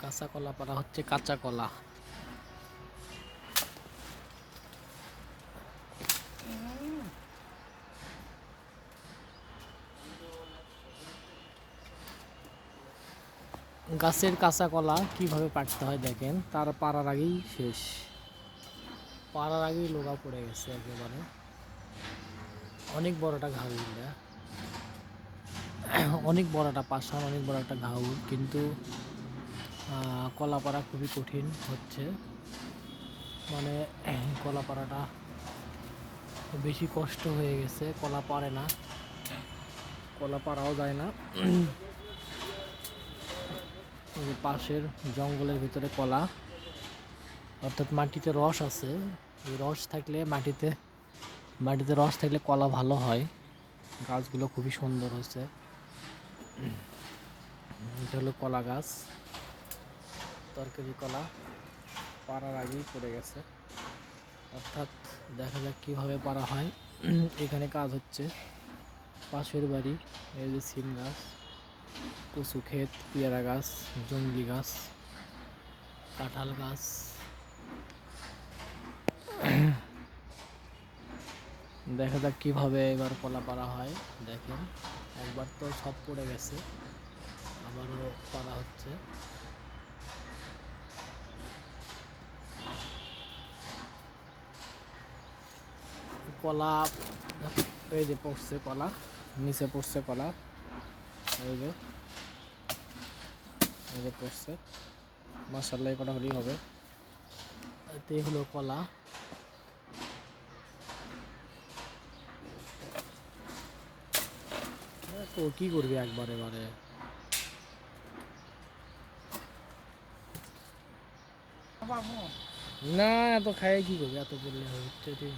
কাঁচা কলা পাড়া হচ্ছে কাঁচা কলা গাছের কাঁচা কলা কীভাবে পাড়তে হয় দেখেন, তার পাড়ার আগেই শেষ। পাড়ার আগেই লোগা পড়ে গেছে একেবারে। অনেক বড়টা ঘাউ অনেক বড়টা পাশান অনেক বড় একটা ঘাউ, কিন্তু কলা পাড়া খুবই কঠিন হচ্ছে। মানে কলা পাড়াটা বেশি কষ্ট হয়ে গেছে, কলা পারে না। কলা পাড়াও যায় না। পাশের জঙ্গলের ভিতরে কলা, অর্থাৎ মাটিতে রস আছে। এই রস থাকলে মাটিতে মাটিতে রস থাকলে কলা ভালো হয়। গাছগুলো খুবই সুন্দর হয়েছে। এটা হলো কলা গাছ। তরকারি কলা পাড়ার আগেই পড়ে গেছে। অর্থাৎ দেখা যাক কীভাবে পাড়া হয়। এখানে কাজ হচ্ছে পাশের বাড়ি, এই যে সিম গাছ, কচু ক্ষেত, পেয়ারা গাছ জঙ্গলি গাছ, কাঁঠাল গাছ। দেখা যাক কীভাবে এবার কলা পাড়া হয়। দেখেন, একবার তো সব পড়ে গেছে, আবারও পাড়া হচ্ছে। কলা, এই যে পড়ছে কলা, নিচে পড়ছে কলা, এই যে এই যে পড়ছে মাসাল্লাহ কটা হলেই হবে। এতে হলো কলা। তো কি করবি একবারে বারে না, এত খাই কি করবি? এত করলে হচ্ছে, ঠিক